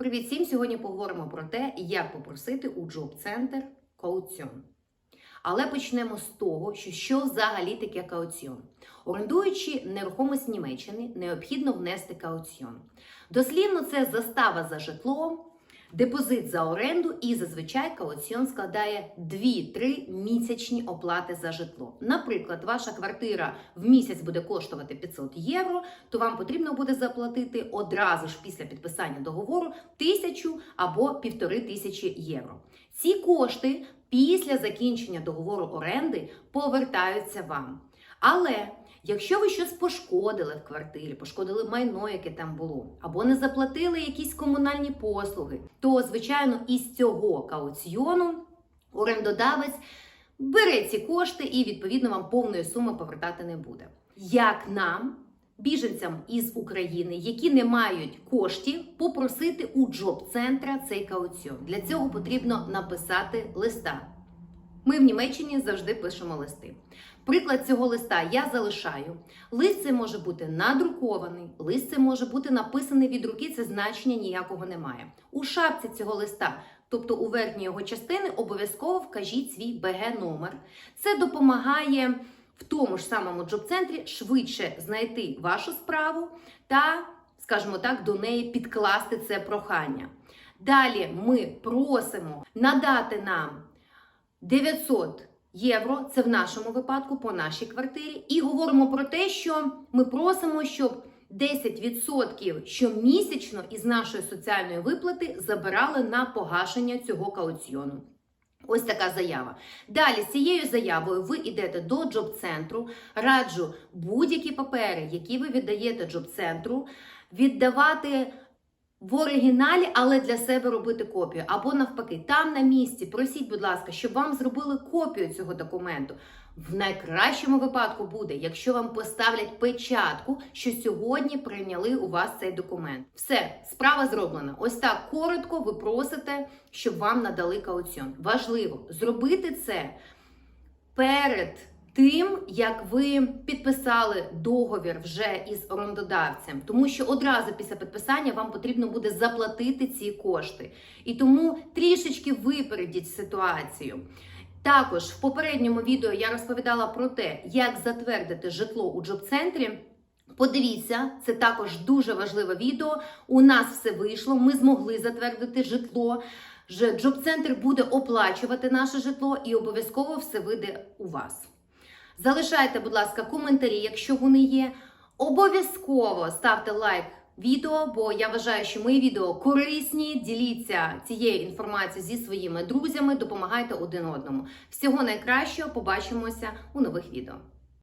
Привіт всім! Сьогодні поговоримо про те, як попросити у Center кауціон. Але почнемо з того, що, що взагалі таке кауціон. Орендуючи нерухомість Німеччини, необхідно внести кауціон. Дослівно це застава за житло, депозит за оренду і зазвичай кауціон складає 2-3 місячні оплати за житло. Наприклад, ваша квартира в місяць буде коштувати 500 євро, то вам потрібно буде заплатити одразу ж після підписання договору тисячу або півтори тисячі євро. Ці кошти після закінчення договору оренди повертаються вам. Але якщо ви щось пошкодили в квартирі, пошкодили майно, яке там було, або не заплатили якісь комунальні послуги, то, звичайно, із цього кауціону орендодавець бере ці кошти і, відповідно, вам повної суми повертати не буде. Як нам, біженцям із України, які не мають коштів, попросити у джоб-центра цей кауціон? Для цього потрібно написати листа. Ми в Німеччині завжди пишемо листи. Приклад цього листа я залишаю. Лист це може бути надрукований, лист це може бути написаний від руки, це значення ніякого немає. У шапці цього листа, тобто у верхній його частини, обов'язково вкажіть свій БГ-номер. Це допомагає в тому ж самому джоб-центрі швидше знайти вашу справу та, скажімо так, до неї підкласти це прохання. Далі ми просимо надати нам 900 євро, це в нашому випадку по нашій квартирі, і говоримо про те, що ми просимо, щоб 10% щомісячно із нашої соціальної виплати забирали на погашення цього кауціону. Ось така заява. Далі з цією заявою ви йдете до джоб-центру. Раджу будь-які папери, які ви віддаєте джоб-центру, віддавати в оригіналі, але для себе робити копію. Або навпаки, там на місці просіть, будь ласка, щоб вам зробили копію цього документу. В найкращому випадку буде, якщо вам поставлять печатку, що сьогодні прийняли у вас цей документ. Все, справа зроблена. Ось так коротко ви просите, щоб вам надали кауціон. Важливо зробити це перед тим, як ви підписали договір вже із орендодавцем, тому що одразу після підписання вам потрібно буде заплатити ці кошти. І тому трішечки випередіть ситуацію. Також в попередньому відео я розповідала про те, як затвердити житло у джоб-центрі. Подивіться, це також дуже важливе відео. У нас все вийшло. Ми змогли затвердити житло. Джоб-центр буде оплачувати наше житло і обов'язково все вийде у вас. Залишайте, будь ласка, коментарі, якщо вони є. Обов'язково ставте лайк відео, бо я вважаю, що мої відео корисні. Діліться цією інформацією зі своїми друзями, допомагайте один одному. Всього найкращого, побачимося у нових відео.